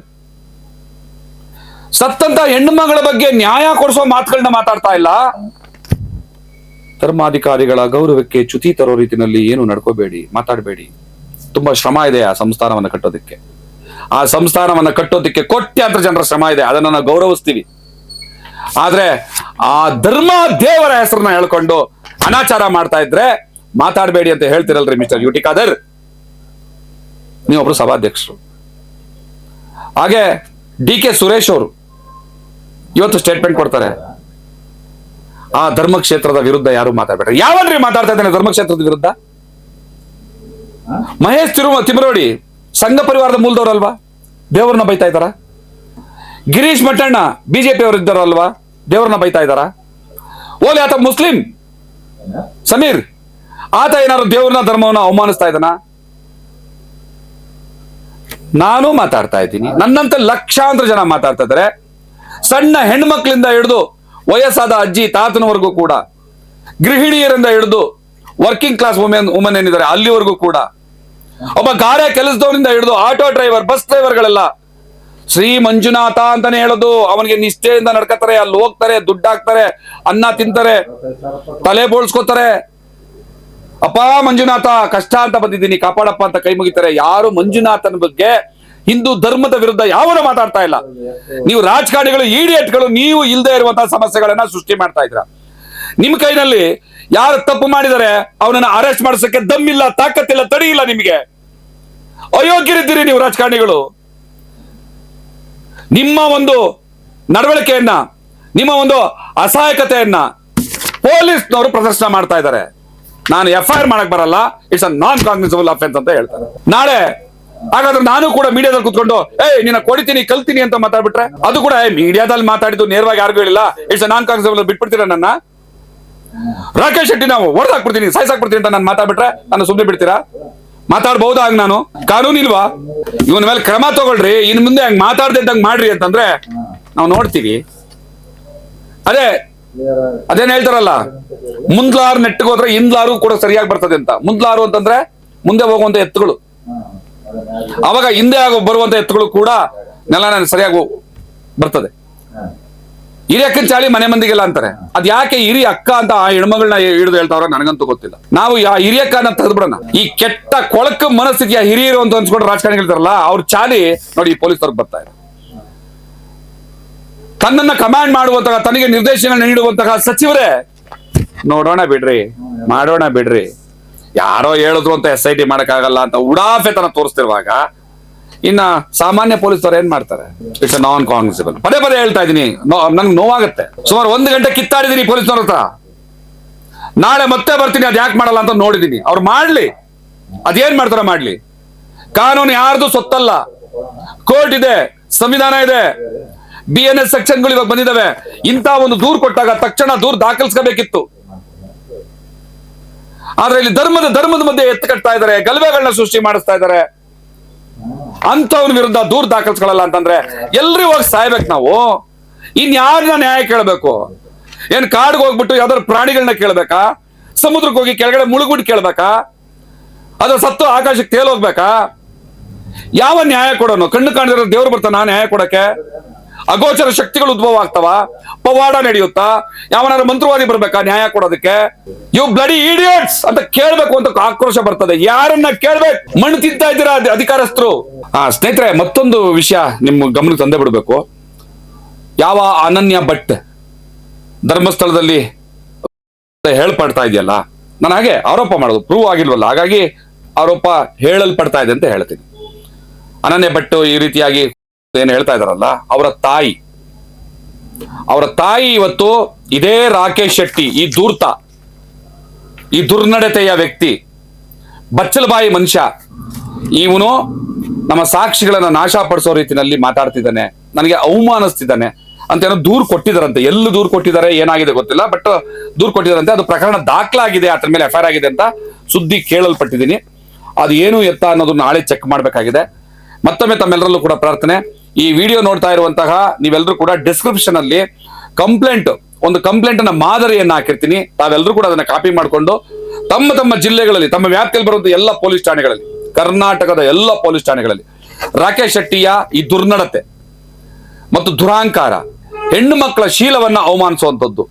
ಸತ್ತಂತ ಹೆಣ್ಣು ಮಗಳ ಬಗ್ಗೆ ನ್ಯಾಯ ಕೊಡಿಸೋ ಮಾತುಗಳನ್ನ ಮಾತಾಡ್ತಾ ಇಲ್ಲ. ಧರ್ಮಾಧಿಕಾರಿಗಳ ಗೌರವಕ್ಕೆ ಚ್ಯುತಿ ತರೋ ರೀತಿಯಲ್ಲಿ ಏನು ನಡ್ಕೋಬೇಡಿ, ಮಾತಾಡಬೇಡಿ. ತುಂಬಾ ಶ್ರಮ ಇದೆ ಆ ಸಂಸ್ಥಾನವನ್ನು ಕಟ್ಟೋದಕ್ಕೆ. ಆ ಸಂಸ್ಥಾನವನ್ನು ಕಟ್ಟೋದಕ್ಕೆ ಕೋಟ್ಯಾಂತರ ಜನರ ಶ್ರಮ ಇದೆ, ಅದನ್ನ ನಾವು ಗೌರವಿಸ್ತೀವಿ. ಆದ್ರೆ ಆ ಧರ್ಮ ದೇವರ ಹೆಸರನ್ನ ಹೇಳ್ಕೊಂಡು ಅನಾಚಾರ ಮಾಡ್ತಾ ಇದ್ರೆ ಮಾತಾಡಬೇಡಿ ಅಂತ ಹೇಳ್ತಿರಲ್ರಿ ಮಿಸ್ಟರ್ ಯುಟಿ ಖಾದರ್. ನೀವೊಬ್ರು ಸಭಾಧ್ಯಕ್ಷರು. ಹಾಗೆ ಡಿ ಕೆ ಸುರೇಶ್ ಅವರು ಇವತ್ತು ಸ್ಟೇಟ್ಮೆಂಟ್ ಕೊಡ್ತಾರೆ. ಆ ಧರ್ಮಕ್ಷೇತ್ರದ ವಿರುದ್ಧ ಯಾರು ಮಾತಾಡ್ಬೇಡ್ರಿ? ಯಾವನ್ರಿ ಮಾತಾಡ್ತಾ ಇದ್ದಾನೆ ಧರ್ಮಕ್ಷೇತ್ರದ ವಿರುದ್ಧ? ಮಹೇಶ್ ತಿರುಮ ತಿಮರೋಡಿ, ಸಂಘ ಪರಿವಾರದ ಮೂಲದವರಲ್ವಾ ದೇವ್ರನ್ನ ಬೈತಾ ಇದ್ದಾರ? ಗಿರೀಶ್ ಮಟ್ಟಣ್ಣ ಬಿಜೆಪಿ ಅವರು ಇದ್ದಾರಲ್ವಾ ದೇವ್ರನ್ನ ಬೈತಾ ಇದ್ದಾರ? ಓಲಿ ಆತ ಮುಸ್ಲಿಂ? ಸಮೀರ್? ಆತ ಏನಾದ್ರು ದೇವ್ರನ್ನ ಧರ್ಮವನ್ನ ಅವಮಾನಿಸ್ತಾ ಇದ್ದಾನ? ನಾನು ಮಾತಾಡ್ತಾ ಇದ್ದೀನಿ. ನನ್ನಂತ ಲಕ್ಷಾಂತರ ಜನ ಮಾತಾಡ್ತಾ ಇದ್ದಾರೆ. ಸಣ್ಣ ಹೆಣ್ಮಕ್ಳಿಂದ ಹಿಡಿದು ವಯಸ್ಸಾದ ಅಜ್ಜಿ ತಾತನವರೆಗೂ ಕೂಡ, ಗೃಹಿಣಿಯರಿಂದ ಹಿಡಿದು ವರ್ಕಿಂಗ್ ಕ್ಲಾಸ್ ವುಮೆನ್ ವುಮನ್ ಏನಿದ್ದಾರೆ ಅಲ್ಲಿವರೆಗೂ ಕೂಡ, ಒಬ್ಬ ಗಾರೆ ಕೆಲಸದವರಿಂದ ಹಿಡಿದು ಆಟೋ ಡ್ರೈವರ್ ಬಸ್ ಡ್ರೈವರ್ಗಳೆಲ್ಲ ಶ್ರೀ ಮಂಜುನಾಥ ಅಂತಾನೆ ಹೇಳೋದು. ಅವನಿಗೆ ನಿಷ್ಠೆಯಿಂದ ನಡ್ಕತಾರೆ ಅಲ್ಲಿ ಹೋಗ್ತಾರೆ, ದುಡ್ಡು ಹಾಕ್ತಾರೆ, ಅನ್ನ ತಿಂತಾರೆ, ತಲೆ ಬೋಳ್ಸ್ಕೊತಾರೆ. ಅಪ್ಪ ಮಂಜುನಾಥ, ಕಷ್ಟ ಅಂತ ಬಂದಿದ್ದೀನಿ, ಕಾಪಾಡಪ್ಪ ಅಂತ ಕೈ ಮುಗಿತಾರೆ. ಯಾರು ಮಂಜುನಾಥನ ಬಗ್ಗೆ ಹಿಂದೂ ಧರ್ಮದ ವಿರುದ್ಧ ಯಾವನು ಮಾತಾಡ್ತಾ ಇಲ್ಲ. ನೀವು ರಾಜಕಾರಣಿಗಳು, ಈಡಿಯಟ್ಗಳು, ನೀವು ಇಲ್ಲದೆ ಇರುವಂತಹ ಸಮಸ್ಯೆಗಳನ್ನ ಸೃಷ್ಟಿ ಮಾಡ್ತಾ ಇದ್ರ ನಿಮ್ ಕೈನಲ್ಲಿ ಯಾರು ತಪ್ಪು ಮಾಡಿದರೆ ಅವನನ್ನ ಅರೆಸ್ಟ್ ಮಾಡಿಸಕ್ಕೆ ದಮ್ಮಿಲ್ಲ ತಾಕತ್ತಿಲ್ಲ ತಡಿ ಇಲ್ಲ ನಿಮಗೆ. ಅಯೋಗ್ಯರಿದ್ದೀರಿ ನೀವು ರಾಜಕಾರಣಿಗಳು. ನಿಮ್ಮ ಒಂದು ನಡವಳಿಕೆಯನ್ನ, ನಿಮ್ಮ ಒಂದು ಅಸಹಾಯಕತೆಯನ್ನ ಪೊಲೀಸ್ನವರು ಪ್ರದರ್ಶನ ಮಾಡ್ತಾ ಇದ್ದಾರೆ. ನಾನು ಎಫ್ ಐ ಆರ್ ಮಾಡಕ್ ಬರಲ್ಲ. It's a non cognisable offence ಅಂತ ಹೇಳ್ತಾರೆ. ನಾಳೆ ಹಾಗಾದ್ರೆ ನಾನು ಕೂಡ ಮೀಡಿಯಾದಲ್ಲಿ ಕುತ್ಕೊಂಡು, ಏಯ್, ನಿನ್ನ ಕೊಡಿತೀನಿ, ಕಲ್ತೀನಿ ಅಂತ ಮಾತಾಡ್ಬಿಟ್ರೆ, ಅದು ಕೂಡ ಮೀಡಿಯಾದಲ್ಲಿ ಮಾತಾಡಿದ್ದು ನೇರವಾಗಿ ಯಾರಿಗೂ ಹೇಳಿಲ್ಲ. ಇಟ್ಸ್ ನಾನ್ ಕಾಗ್ನಿಸಬಲ್ ಬಿಟ್ಬಿಡ್ತೀರಾ ನನ್ನ? ರಾಕೇಶ್ ಶೆಟ್ಟಿ, ನಾವು ಹೊಡೆದಾಕ್ಬಿಡ್ತೀನಿ, ಸಾಯ್ಸಾಕ್ಬಿಡ್ತೀನಿ ಅಂತ ನಾನು ಮಾತಾಡ್ಬಿಟ್ರೆ ನಾನು ಸುಮ್ಮನೆ ಬಿಡ್ತೀರಾ? ಮಾತಾಡ್ಬಹುದಾ ಹಂಗ ನಾನು? ಕಾನೂನು ಇಲ್ವಾ? ಇವನ ಮೇಲೆ ಕ್ರಮ ತಗೊಳ್ರಿ, ಇನ್ ಮುಂದೆ ಹಂಗ್ ಮಾತಾಡ್ದೆ ಇದ್ದಂಗ್ ಮಾಡ್ರಿ ಅಂತಂದ್ರೆ, ನಾವು ನೋಡ್ತೀವಿ. ಅದೇ ಅದೇನ್ ಹೇಳ್ತಾರಲ್ಲ? ಮುಂದ್ಲಾರು ನೆಟ್ಟಿಗೆ ಹೋದ್ರೆ ಹಿಂದ್ಲಾರು ಕೂಡ ಸರಿಯಾಗಿ ಬರ್ತದೆ ಅಂತ. ಮುಂದ್ಲಾರು ಅಂತಂದ್ರೆ ಮುಂದೆ ಹೋಗುವಂತ ಎತ್ತುಗಳು. ಅವಾಗ ಹಿಂದೆ ಆಗೋ ಬರುವಂತ ಎತ್ತುಗಳು ಕೂಡ ನೆಲನ ಸರಿಯಾಗಿ ಬರ್ತದೆ. ಹಿರಿಯಕ್ಕನ ಚಾಳಿ ಮನೆ ಮಂದಿಗೆಲ್ಲ ಅಂತಾರೆ. ಅದ್ ಯಾಕೆ ಹಿರಿ ಅಕ್ಕ ಅಂತ ಆ ಹೆಣ್ಮಗಳನ್ನ ಹಿಡಿದು ಹೇಳ್ತಾವ್ರ ನನಗಂತೂ ಗೊತ್ತಿಲ್ಲ. ನಾವು ಆ ಅಂತ ತೆಗೆದ್ಬಿಡೋಣ. ಈ ಕೆಟ್ಟ ಕೊಳಕ ಮನಸ್ಥಿತಿಯ ಹಿರಿಯರು ಅಂತ ಅನ್ಸ್ಕೊಂಡು ರಾಜಕಾರಣಿ ಹೇಳ್ತಾರಲ್ಲ ಅವ್ರ ಚಾಲಿ ನೋಡಿ ಪೊಲೀಸ್ ಬರ್ತಾ ಇದೆ. ತನ್ನನ್ನ ಕಮಾಂಡ್ ಮಾಡುವಂತಹ, ತನಗೆ ನಿರ್ದೇಶನ ನೀಡುವಂತಹ ಸಚಿವರೇ, ನೋಡೋಣ ಬಿಡ್ರಿ, ಮಾಡೋಣ ಬಿಡ್ರಿ. ಯಾರೋ ಹೇಳಿದ್ರು ಅಂತ ಎಸ್ ಐ ಟಿ ಮಾಡಕ್ಕಾಗಲ್ಲ ಅಂತ ಉಡಾಫೆತನ ತೋರಿಸ್ತಿರುವಾಗ, ಇನ್ನ ಸಾಮಾನ್ಯ ಪೊಲೀಸರು ಏನ್ ಮಾಡ್ತಾರೆ? ಇಟ್ಸ್ ನಾನ್ ಕಾನ್ಸಿಬಲ್ ಪದೇ ಪದೇ ಹೇಳ್ತಾ ಇದೀನಿ ನಂಗೆ ನೋವಾಗುತ್ತೆ. ಸುಮಾರು ಒಂದು ಗಂಟೆ ಕಿತ್ತಾಡಿದೀನಿ ಪೊಲೀಸ್ನವ್ರ ಹತ್ರ. ನಾಳೆ ಮತ್ತೆ ಬರ್ತೀನಿ ಅದ್ ಯಾಕೆ ಮಾಡಲ್ಲ ಅಂತ ನೋಡಿದೀನಿ. ಅವ್ರು ಮಾಡ್ಲಿ. ಅದೇನ್ ಮಾಡ್ತಾರ ಮಾಡ್ಲಿ. ಕಾನೂನು ಯಾರ್ದು ಸೊತ್ತಲ್ಲ. ಕೋರ್ಟ್ ಇದೆ, ಸಂವಿಧಾನ ಇದೆ. ಬಿ ಎನ್ ಎಸ್ ಸೆಕ್ಷನ್ಗಳು ಇವಾಗ ಬಂದಿದಾವೆ. ಇಂತ ಒಂದು ದೂರು ಕೊಟ್ಟಾಗ ತಕ್ಷಣ ದೂರು ದಾಖಲಿಸ್ಕೋಬೇಕಿತ್ತು. ಆದ್ರೆ ಇಲ್ಲಿ ಧರ್ಮದ ಧರ್ಮದ ಮಧ್ಯೆ ಎತ್ತು ಕಟ್ತಾ ಇದಾರೆ ಗಲಭೆಗಳನ್ನ ಸೃಷ್ಟಿ ಮಾಡಿಸ್ತಾ ಇದಾರೆ ಅಂತವನ ವಿರುದ್ಧ ದೂರ ದಾಖಲಿಸ್ಕೊಳ್ಳಲ್ಲ ಅಂತಂದ್ರೆ ಎಲ್ರಿಗೂ ಹೋಗಿ ಸಾಯ್ಬೇಕು ನಾವು. ಇನ್ಯಾರನ್ನ ನ್ಯಾಯ ಕೇಳಬೇಕು? ಏನ್ ಕಾಡ್ಗೆ ಹೋಗ್ಬಿಟ್ಟು ಯಾವ್ದಾದ್ರು ಪ್ರಾಣಿಗಳನ್ನ ಕೇಳ್ಬೇಕಾ? ಸಮುದ್ರಕ್ಕೆ ಹೋಗಿ ಕೆಳಗಡೆ ಮುಳುಗ್ಬಿಟ್ಟು ಕೇಳ್ಬೇಕಾ? ಅದ್ರ ಸತ್ತು ಆಕಾಶಕ್ಕೆ ತೇಲೋಗ್ಬೇಕಾ ಯಾವ ನ್ಯಾಯ ಕೊಡೋನು? ಕಣ್ಣು ಕಾಣಿದ್ರೆ ದೇವ್ರು ಬರ್ತಾನ ನ್ಯಾಯ ಕೊಡಕ್ಕೆ? ಅಗೋಚರ ಶಕ್ತಿಗಳು ಉದ್ಭವ ಆಗ್ತಾವ ಪವಾಡ ನಡೆಯುತ್ತಾ, ಯಾವನಾದ್ರು ಮಂತ್ರವಾದಿ ಬರ್ಬೇಕಾ? ನ್ಯಾಯ ಕೊಡೋದಕ್ಕೆ? ಯು ಬ್ಲಡಿ ಈಡಿಯಟ್ಸ್ ಅಂತ ಕೇಳ್ಬೇಕು ಅಂತ ಆಕ್ರೋಶ ಬರ್ತದೆ. ಯಾರನ್ನ ಕೇಳ್ಬೇಕು? ಮಣ್ಣು ತಿಂತಾ ಇದ್ದೀರಾ ಅಧಿ- ಅಧಿಕಾರಸ್ಥರು? ಆ, ಸ್ನೇಹಿತರೆ, ಮತ್ತೊಂದು ವಿಷಯ ನಿಮ್ಮ ಗಮನಕ್ಕೆ ತಂದೆ ಬಿಡಬೇಕು. ಯಾವ ಅನನ್ಯ ಭಟ್ ಧರ್ಮಸ್ಥಳದಲ್ಲಿ ಹೇಳ್ಪಡ್ತಾ ಇದೆಯಲ್ಲ, ನಾನು ಹಾಗೆ ಆರೋಪ ಮಾಡೋದು. ಪ್ರೂವ್ ಆಗಿಲ್ವಲ್ಲ, ಹಾಗಾಗಿ ಆರೋಪ ಹೇಳಲ್ಪಡ್ತಾ ಇದೆ ಅಂತ ಹೇಳ್ತೀನಿ. ಅನನ್ಯ ಭಟ್ಟು ಈ ರೀತಿಯಾಗಿ ಏನು ಹೇಳ್ತಾ ಇದಾರಲ್ಲ ಅವರ ತಾಯಿ. ಅವರ ತಾಯಿ ಇವತ್ತು ಇದೇ ರಾಕೇಶ್ ಶೆಟ್ಟಿ, ಈ ದೂರ್ತ ಈ ದುರ್ನಡತೆಯ ವ್ಯಕ್ತಿ. ಬಚ್ಚಲಬಾಯಿ ಮನುಷ್ಯ. ಇವನು ನಮ್ಮ ಸಾಕ್ಷಿಗಳನ್ನ ನಾಶ ಪಡಿಸೋ ರೀತಿನಲ್ಲಿ ಮಾತಾಡ್ತಿದ್ದಾನೆ. ನನಗೆ ಅವಮಾನಿಸ್ತಿದ್ದಾನೆ. ಅಂತ ಏನೋ ದೂರು ಕೊಟ್ಟಿದಾರಂತೆ ಎಲ್ಲಿ ದೂರು ಕೊಟ್ಟಿದ್ದಾರೆ ಏನಾಗಿದೆ ಗೊತ್ತಿಲ್ಲ, ಬಟ್ ದೂರು ಕೊಟ್ಟಿದಾರಂತೆ ಅದು ಪ್ರಕರಣ ದಾಖಲಾಗಿದೆ, ಅದ್ರ ಮೇಲೆ ಎಫ್ ಆಗಿದೆ ಅಂತ ಸುದ್ದಿ ಕೇಳಲ್ಪಟ್ಟಿದ್ದೀನಿ. ಅದು ಏನು ಎತ್ತ ಅನ್ನೋದನ್ನ ನಾಳೆ ಚೆಕ್ ಮಾಡಬೇಕಾಗಿದೆ. ಮತ್ತೊಮ್ಮೆ ತಮ್ಮೆಲ್ಲರಲ್ಲೂ ಕೂಡ ಪ್ರಾರ್ಥನೆ. ಈ ವಿಡಿಯೋ ನೋಡ್ತಾ ಇರುವಂತಹ ನೀವೆಲ್ಲರೂ ಕೂಡ ಡಿಸ್ಕ್ರಿಪ್ಷನ್ ಅಲ್ಲಿ ಕಂಪ್ಲೇಂಟ್ ಒಂದು ಕಂಪ್ಲೇಂಟ್ ಅನ್ನ ಮಾದರಿಯನ್ನ ಹಾಕಿರ್ತೀನಿ. ತಾವೆಲ್ಲರೂ ಕೂಡ ಅದನ್ನ ಕಾಪಿ ಮಾಡಿಕೊಂಡು ತಮ್ಮ ತಮ್ಮ ಜಿಲ್ಲೆಗಳಲ್ಲಿ, ತಮ್ಮ ವ್ಯಾಪ್ತಿಯಲ್ಲಿ ಬರುವಂತಹ ಎಲ್ಲ ಪೊಲೀಸ್ ಠಾಣೆಗಳಲ್ಲಿ, ಕರ್ನಾಟಕದ ಎಲ್ಲ ಪೊಲೀಸ್ ಠಾಣೆಗಳಲ್ಲಿ, ರಾಕೇಶ್ ಶೆಟ್ಟಿಯ ಈ ದುರ್ನಡತೆ ಮತ್ತು ದುರಾಂಕಾರ, ಹೆಣ್ಣು ಮಕ್ಕಳ ಶೀಲವನ್ನ ಅವಮಾನಿಸುವಂಥದ್ದು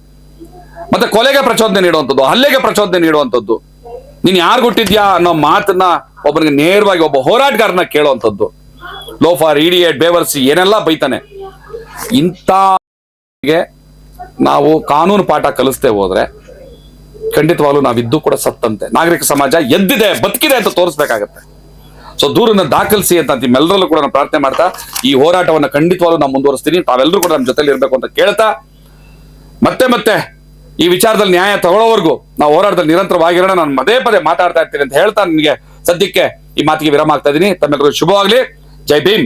ಮತ್ತೆ ಕೊಲೆಗೆ ಪ್ರಚೋದನೆ ನೀಡುವಂಥದ್ದು ಹಲ್ಲೆಗೆ ಪ್ರಚೋದನೆ ನೀಡುವಂಥದ್ದು ನೀನ್ ಯಾರು ಹುಟ್ಟಿದ್ಯಾ ಅನ್ನೋ ಮಾತನ್ನ ಒಬ್ಬನಿಗೆ ನೇರವಾಗಿ ಒಬ್ಬ ಹೋರಾಟಗಾರನ ಕೇಳುವಂಥದ್ದು ಲೋಫಾರ್, ಇಡಿಯೇಟ್, ಬೇವರ್ಸಿ ಏನೆಲ್ಲ ಬೈತಾನೆ. ಇಂಥಗೆ ನಾವು ಕಾನೂನು ಪಾಠ ಕಲಿಸ್ತೇ ಹೋದ್ರೆ ಖಂಡಿತವಾಗ್ಲೂ ನಾವಿದ್ದು ಕೂಡ ಸತ್ತಂತೆ. ನಾಗರಿಕ ಸಮಾಜ ಎದ್ದಿದೆ, ಬದುಕಿದೆ ಅಂತ ತೋರಿಸ್ಬೇಕಾಗತ್ತೆ. ಸೊ ದೂರನ್ನ ದಾಖಲಿಸಿ ಅಂತ ನಿಮ್ಮೆಲ್ಲರಲ್ಲೂ ಕೂಡ ನಾನು ಪ್ರಾರ್ಥನೆ ಮಾಡ್ತಾ, ಈ ಹೋರಾಟವನ್ನು ಖಂಡಿತವಾಗ್ಲೂ ನಾವು ಮುಂದುವರಿಸ್ತೀನಿ. ತಾವೆಲ್ಲರೂ ಕೂಡ ನಮ್ಮ ಜೊತೆಲಿ ಇರಬೇಕು ಅಂತ ಕೇಳ್ತಾ, ಮತ್ತೆ ಮತ್ತೆ ಈ ವಿಚಾರದಲ್ಲಿ ನ್ಯಾಯ ತಗೊಳ್ಳೋವರೆಗೂ ನಾವು ಹೋರಾಟದಲ್ಲಿ ನಿರಂತರವಾಗಿರೋಣ. ನಾನು ಪದೇ ಪದೇ ಮಾತಾಡ್ತಾ ಇರ್ತೀನಿ ಅಂತ ಹೇಳ್ತಾ ನನಗೆ ಸದ್ಯಕ್ಕೆ ಈ ಮಾತಿಗೆ ವಿರಾಮ ಆಗ್ತಾ ಇದ್ದೀನಿ. ತಮ್ಮೆಲ್ಲರಿಗೂ ಶುಭವಾಗ್ಲಿ. ಜೈ ಭೀಮ್